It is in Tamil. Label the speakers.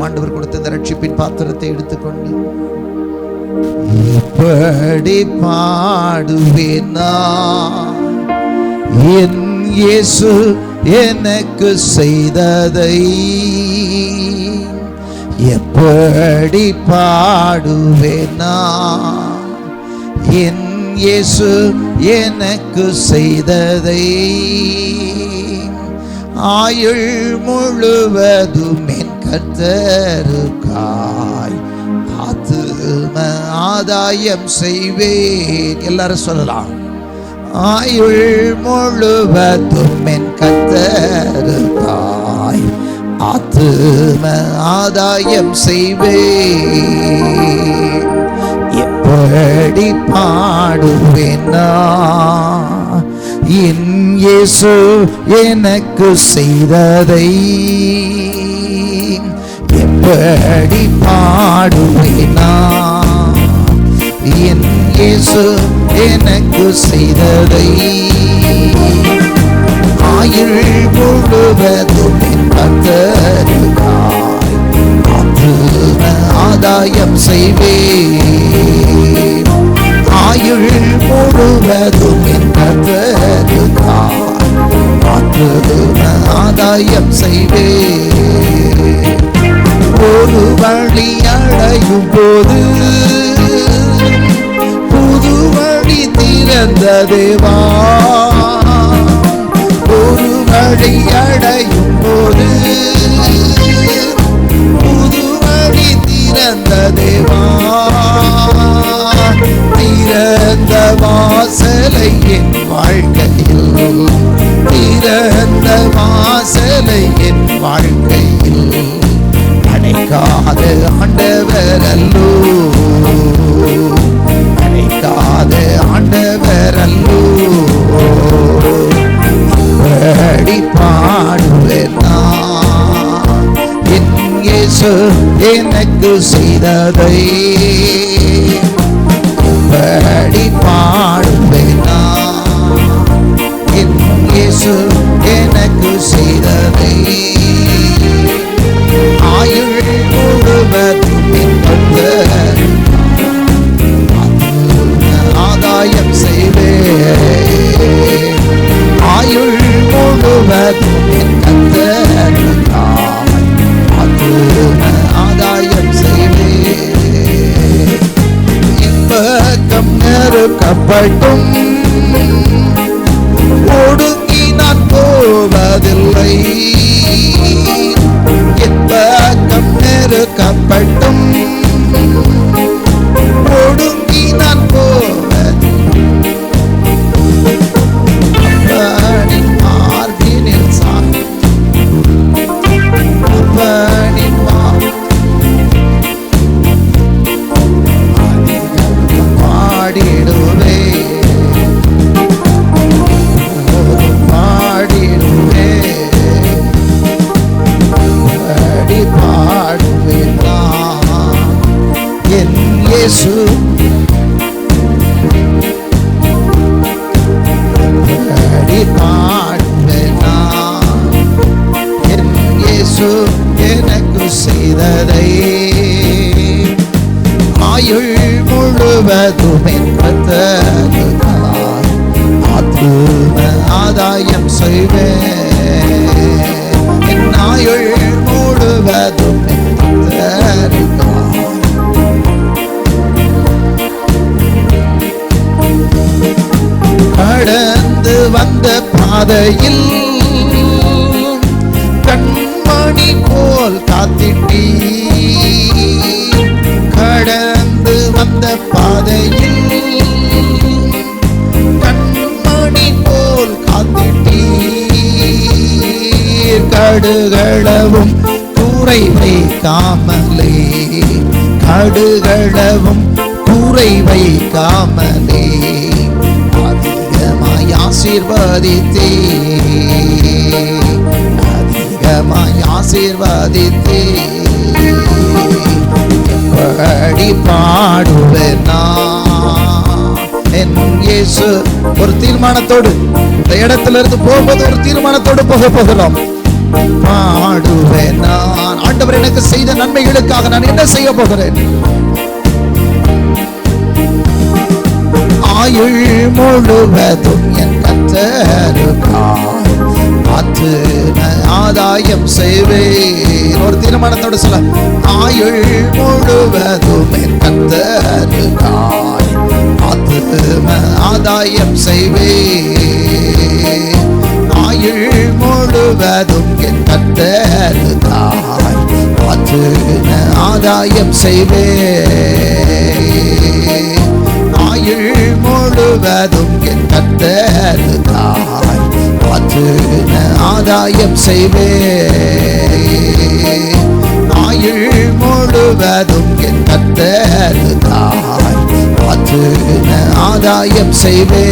Speaker 1: எல்லாரும் ஆண்டவர் கொடுத்த இந்த ரட்சிப்பின் பாத்திரத்தை எடுத்துக்கொண்டு. எப்படி பாடுவேனா என் இயேசு எனக்கு செய்ததை எப்படி பாடுவேனா என் இயேசு எனக்கு செய்ததை ஆயுள் முழுவதும் கத்தருக்காய். ஆத்தும ஆதாயம் செய்வேன். எல்லாரும் சொல்லலாம். ஆயுள் முழுவதும் என் கத்தருக்காய். ஆத்தும ஆதாயம் செய்வேன். எப்படி பாடுவேனா என் இயேசு எனக்கு செய்ததை எப்படி பாடுவேனா? என் இயேசு எனக்கு செய்ததை ஆயுள் முழுவதும் என் ஆதாயம் செய்வே ஆயுள் முழுவதும் என் கத்தருக்காய் ஆதாயம் செய்வே போது புது வழி திறந்த தேவா. ஒரு வழி அடையும் போது. புது வழி திறந்த தேவா. திறந்த வாசலை என் வாழ்க்கையில். திறந்த வாசலை என் வாழ்க்கையில். அடைக்காத ஆண்டவர் அல்லோ. அடைக்காத ஆண்டவர் அல்லோ படி பாடுவேன் என் இயேசு எனக்கு செய்ததை. படி பாடுவேன் என் இயேசு எனக்கு செய் இப்பக்கம் நெருக்கப்பட்டும் ஒடுங்கி நான் போவதில்லை. இயேசு எனக்கு செய்ததை. ஆயுள் முழுவதும் ஆத்தும ஆதாயம் செய்வேன். பாதையில் கண்மணி போல் காத்திட்டி கடந்து வந்த பாதையில் கண்மணி போல் காத்திட்டி கடுகளவும் கூரை வைக்காமலே கடுகளவும் கூரை வைக்காமலே அதிகமாய் ஆசீர்வதித்தே அதிகமாய் ஆசீர்வதித்தே எப்படி பாடுவேன் நான் என் இயேசு ஒரு தீர்மானத்தோடு இந்த இடத்துல இருந்து போகும்போது ஒரு தீர்மானத்தோடு போக போகிறோம். பாடுவேன் நான். ஆண்டவர் எனக்கு செய்த நன்மைகளுக்காக நான் என்ன செய்ய போகிறேன்? ஆயுள் முழுவதும் என் கத்தருக்காய். பார்த்து ஆதாயம் செய்வேன். ஒரு தீர்மானத்தோடு சொல்ல ஆயுள் முழுவதும் என் கத்தருக்காய். பார்த்து ஆதாயம் செய்வேன். ஆயுள் முழுவதும் என் கத்தருக்காய். பார்த்து ஆதாயம் செய்வேன். முழுவதும் என் கத்தருக்காய் பார்த்து ஆதாயம் செய்வே ஆயுள் முழுவதும் என் கத்தருக்காய் பார்த்து ஆதாயம் செய்வே